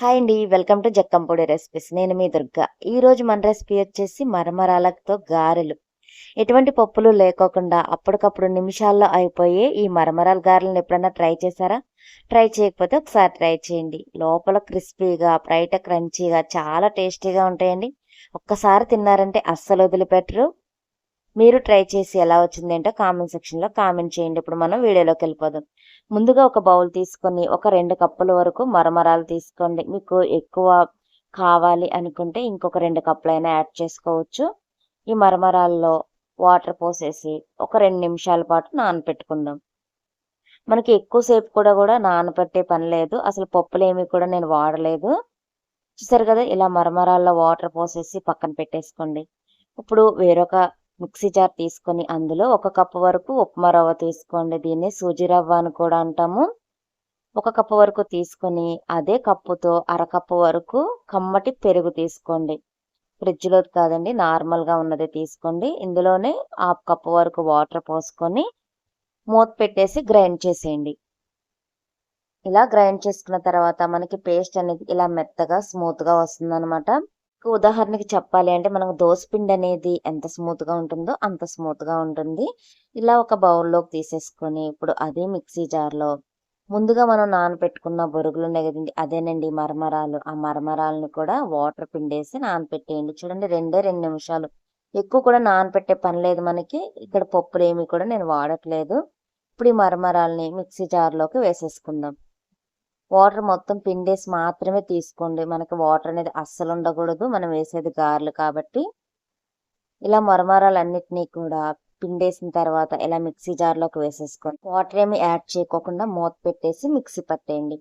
Hi అండి welcome to జక్కంపొడి recipes. నేను మీ దుర్గా. ఈరోజు మన రెసిపీ వచ్చేసి మరమరాలతో గారెలు. ఎటువంటి పప్పులు లేకోకుండా అప్పటికప్పుడు నిమిషాల్లో అయిపోయే ఈ మరమరాల గారెలను ఎప్పుడన్నా ట్రై చేశారా? ట్రై చేయకపోతే ఒకసారి ట్రై చేయండి. లోపల క్రిస్పీగా బయట క్రంచీగా చాలా టేస్టీగా ఉంటాయండి. ఒక్కసారి తిన్నారంటే అస్సలు వదిలిపెట్టరు. మీరు ట్రై చేసి ఎలా వచ్చిందేంటో కామెంట్ సెక్షన్లో కామెంట్ చేయండి. ఇప్పుడు మనం వీడియోలోకి వెళ్ళిపోదాం. ముందుగా ఒక బౌల్ తీసుకొని ఒక రెండు కప్పుల వరకు మరమరాలు తీసుకోండి. మీకు ఎక్కువ కావాలి అనుకుంటే ఇంకొక రెండు కప్పులైనా యాడ్ చేసుకోవచ్చు. ఈ మరమరాల్లో వాటర్ పోసేసి ఒక రెండు నిమిషాల పాటు నానపెట్టుకుందాం. మనకి ఎక్కువసేపు కూడా కూడా నానబెట్టే పని లేదు. అసలు పప్పులు ఏమి కూడా నేను వాడలేదు. చూసారు కదా ఇలా మరమరాల్లో వాటర్ పోసేసి పక్కన పెట్టేసుకోండి. ఇప్పుడు వేరొక మిక్సీ జార్ తీసుకొని అందులో ఒక కప్పు వరకు ఉప్మా రవ్వ తీసుకోండి. దీన్ని సూజీ రవ్వ అని కూడా అంటాము. ఒక కప్పు వరకు తీసుకొని అదే కప్పుతో అరకప్పు వరకు కమ్మటి పెరుగు తీసుకోండి. ఫ్రిడ్జ్లో కాదండి నార్మల్గా ఉన్నది తీసుకోండి. ఇందులోనే హాఫ్ కప్పు వరకు వాటర్ పోసుకొని మూత పెట్టేసి గ్రైండ్ చేసేయండి. ఇలా గ్రైండ్ చేసుకున్న తర్వాత మనకి పేస్ట్ అనేది ఇలా మెత్తగా స్మూత్గా వస్తుందన్నమాట. ఉదాహరణకి చెప్పాలి అంటే మనకు దోసపిండి అనేది ఎంత స్మూత్గా ఉంటుందో అంత స్మూత్గా ఉంటుంది. ఇలా ఒక బౌల్లోకి తీసేసుకొని ఇప్పుడు అదే మిక్సీ జార్లో ముందుగా మనం నానపెట్టుకున్న బొరుగులు ఉన్నాయి కదండి అదేనండి మరమరాలు. ఆ మరమరాలను కూడా వాటర్ పిండేసి నానపెట్టేయండి. చూడండి రెండే రెండు నిమిషాలు. ఎక్కువ కూడా నానపెట్టే పని లేదు మనకి. ఇక్కడ పప్పులు ఏమి కూడా నేను వాడట్లేదు. ఇప్పుడు ఈ మరమరాలని మిక్సీ జార్లోకి వేసేసుకుందాం. వాటర్ మొత్తం పిండేసి మాత్రమే తీసుకోండి. మనకి వాటర్ అనేది అస్సలు ఉండకూడదు. మనం వేసేది గారెలు కాబట్టి. ఇలా మరమరాలన్నిటినీ కూడా పిండేసిన తర్వాత ఇలా మిక్సీ జార్లోకి వేసేసుకోండి. వాటర్ ఏమి యాడ్ చేయకోకుండా మూత పెట్టేసి మిక్సీ పట్టేయండి.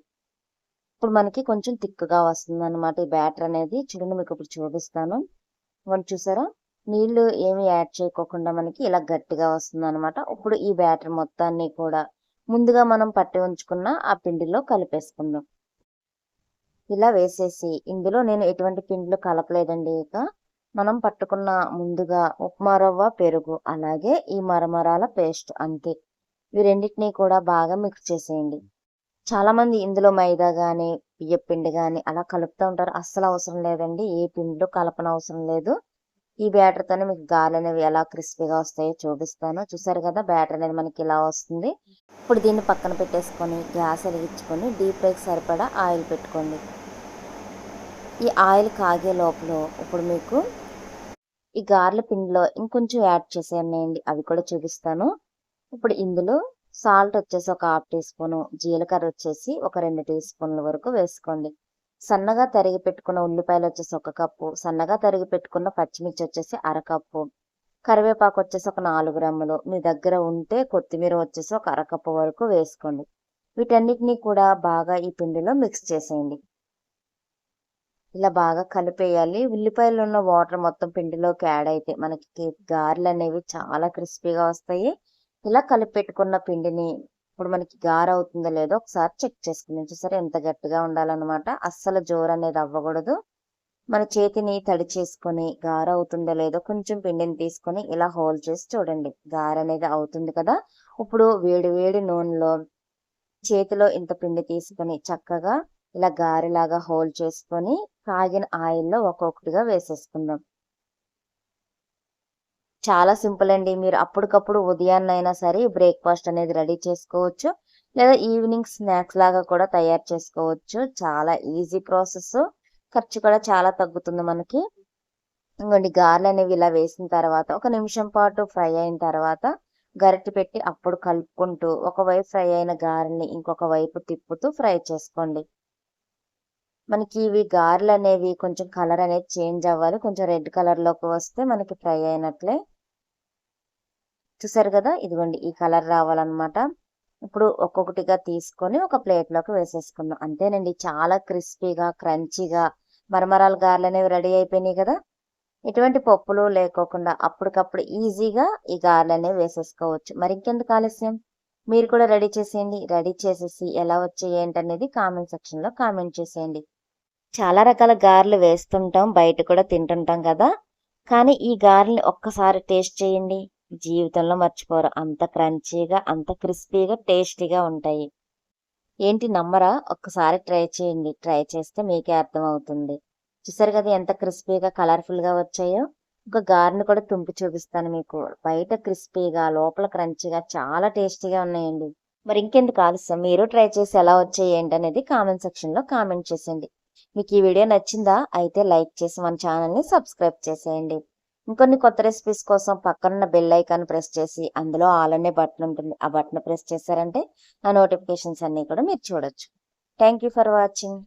ఇప్పుడు మనకి కొంచెం థిక్గా వస్తుంది అనమాట ఈ బ్యాటర్ అనేది. చూడండి మీకు ఇప్పుడు చూపిస్తాను. మనం చూసారా? నీళ్ళు ఏమి యాడ్ చేయకోకుండా మనకి ఇలా గట్టిగా వస్తుంది అనమాట ఇప్పుడు ఈ బ్యాటర్ మొత్తాన్ని కూడా ముందుగా మనం పట్టి ఉంచుకున్న ఆ పిండిలో కలిపేసుకుందాం. ఇలా వేసేసి ఇందులో నేను ఎటువంటి పిండిలు కలపలేదండి ఇక. మనం పట్టుకున్న ముందుగా ఉప్మా రవ్వ పెరుగు అలాగే ఈ మరమరాల పేస్ట్ అంతే. ఇవి రెండింటినీ కూడా బాగా మిక్స్ చేసేయండి. చాలా మంది ఇందులో మైదా కానీ బియ్యపిండి కానీ అలా కలుపుతూ ఉంటారు. అస్సలు అవసరం లేదండి. ఏ పిండిలో కలపన అవసరం లేదు. ఈ బ్యాటర్తోనే మీకు గాలి అనేవి ఎలా క్రిస్పీగా వస్తాయో చూపిస్తాను. చూసారు కదా బ్యాటర్ అనేది మనకి ఇలా వస్తుంది. ఇప్పుడు దీన్ని పక్కన పెట్టేసుకొని గ్యాస్ వెలిగించుకొని డీప్ ఫ్రైకి సరిపడా ఆయిల్ పెట్టుకోండి. ఈ ఆయిల్ కాగే లోపల ఇప్పుడు మీకు ఈ గార్ల పిండిలో ఇంకొంచెం యాడ్ చేసేయండి అవి కూడా చూపిస్తాను. ఇప్పుడు ఇందులో సాల్ట్ వచ్చేసి ఒక హాఫ్ టీ స్పూను జీలకర్ర వచ్చేసి ఒక రెండు టీ స్పూన్ల వరకు వేసుకోండి. సన్నగా తరిగి పెట్టుకున్న ఉల్లిపాయలు వచ్చేసి ఒక కప్పు సన్నగా తరిగి పెట్టుకున్న పచ్చిమిర్చి వచ్చేసి అరకప్పు కరివేపాకు వచ్చేసి ఒక నాలుగు గ్రాములు మీ దగ్గర ఉంటే కొత్తిమీర వచ్చేసి ఒక అరకప్పు వరకు వేసుకోండి. వీటన్నిటినీ కూడా బాగా ఈ పిండిలో మిక్స్ చేసేయండి. ఇలా బాగా కలిపేయాలి. ఉల్లిపాయలు ఉన్న వాటర్ మొత్తం పిండిలోకి యాడ్ అయితే మనకి గారెలు అనేవి చాలా క్రిస్పీగా వస్తాయి. ఇలా కలిపి పెట్టుకున్న పిండిని ఇప్పుడు మనకి గార అవుతుందో లేదో ఒకసారి చెక్ చేసుకుందాం. సరే ఎంత గట్టిగా ఉండాలన్నమాట. అస్సలు జోరు అనేది అవ్వకూడదు. మన చేతిని తడి చేసుకొని గార అవుతుందో లేదో కొంచెం పిండిని తీసుకొని ఇలా హోల్ చేసి చూడండి. గార అనేది అవుతుంది కదా. ఇప్పుడు వేడి వేడి నూనెలో చేతిలో ఇంత పిండి తీసుకొని చక్కగా ఇలా గారెలాగా హోల్ చేసుకొని కాగిన ఆయిల్లో ఒక్కొక్కటిగా వేసేసుకుందాం. చాలా సింపుల్ అండి. మీరు అప్పటికప్పుడు ఉదయాన్నైనా సరే బ్రేక్ఫాస్ట్ అనేది రెడీ చేసుకోవచ్చు. లేదా ఈవినింగ్ స్నాక్స్ లాగా కూడా తయారు చేసుకోవచ్చు. చాలా ఈజీ ప్రాసెస్. ఖర్చు కూడా చాలా తగ్గుతుంది మనకి. ఇంకోటి గార్లు అనేవి ఇలా వేసిన తర్వాత ఒక నిమిషం పాటు ఫ్రై అయిన తర్వాత గరిటె పెట్టి అప్పుడు కలుపుకుంటూ ఒకవైపు ఫ్రై అయిన గారెని ఇంకొక వైపు తిప్పుతూ ఫ్రై చేసుకోండి. మనకి ఇవి గారెలు అనేవి కొంచెం కలర్ అనేది చేంజ్ అవ్వాలి. కొంచెం రెడ్ కలర్లోకి వస్తే మనకి ఫ్రై అయినట్లే. చూసారు కదా? ఇదిగోండి ఈ కలర్ రావాలన్నమాట. ఇప్పుడు ఒక్కొక్కటిగా తీసుకొని ఒక ప్లేట్లోకి వేసేసుకున్నాం అంతేనండి చాలా క్రిస్పీగా క్రంచీగా మరమరాలు గారెలు అనేవి రెడీ అయిపోయినాయి కదా? ఎటువంటి పప్పులు లేకోకుండా అప్పటికప్పుడు ఈజీగా ఈ గారెలు అనేవి వేసేసుకోవచ్చు. మరి ఇంకెందుకు ఆలస్యం? మీరు కూడా రెడీ చేసేయండి. రెడీ చేసేసి ఎలా వచ్చాయి ఏంటనేది కామెంట్ సెక్షన్లో కామెంట్ చేసేయండి. చాలా రకాల గారెలు వేస్తుంటాం బయట కూడా తింటుంటాం కదా? కానీ ఈ గారెల్ని ఒక్కసారి టేస్ట్ చేయండి. జీవితంలో మర్చిపోరు. అంత క్రంచీగా అంత క్రిస్పీగా టేస్టీగా ఉంటాయి. ఏంటి నమ్మరా? ఒక్కసారి ట్రై చేయండి. ట్రై చేస్తే మీకే అర్థమవుతుంది. చూసారు కదా ఎంత క్రిస్పీగా కలర్ఫుల్గా వచ్చాయో? ఒక గారెని కూడా తుంపి చూపిస్తాను మీకు. బయట క్రిస్పీగా లోపల క్రంచీగా చాలా టేస్టీగా ఉన్నాయండి. మరి ఇంకెందుకు ఆలస్యం? మీరు ట్రై చేసి ఎలా వచ్చాయి ఏంటి అనేది కామెంట్ సెక్షన్లో కామెంట్ చేసేయండి. మీకు ఈ వీడియో నచ్చిందా? అయితే లైక్ చేసి మన ఛానల్ని సబ్స్క్రైబ్ చేసేయండి. ఇంకొన్ని కొత్త రెసిపీస్ కోసం పక్కనున్న బెల్ ఐకాన్ ప్రెస్ చేసి అందులో ఆల్ అనే బటన్ ఉంటుంది. ఆ బటన్ ప్రెస్ చేశారంటే నా నోటిఫికేషన్స్ అన్నీ కూడా మీరు చూడొచ్చు. Thank you for watching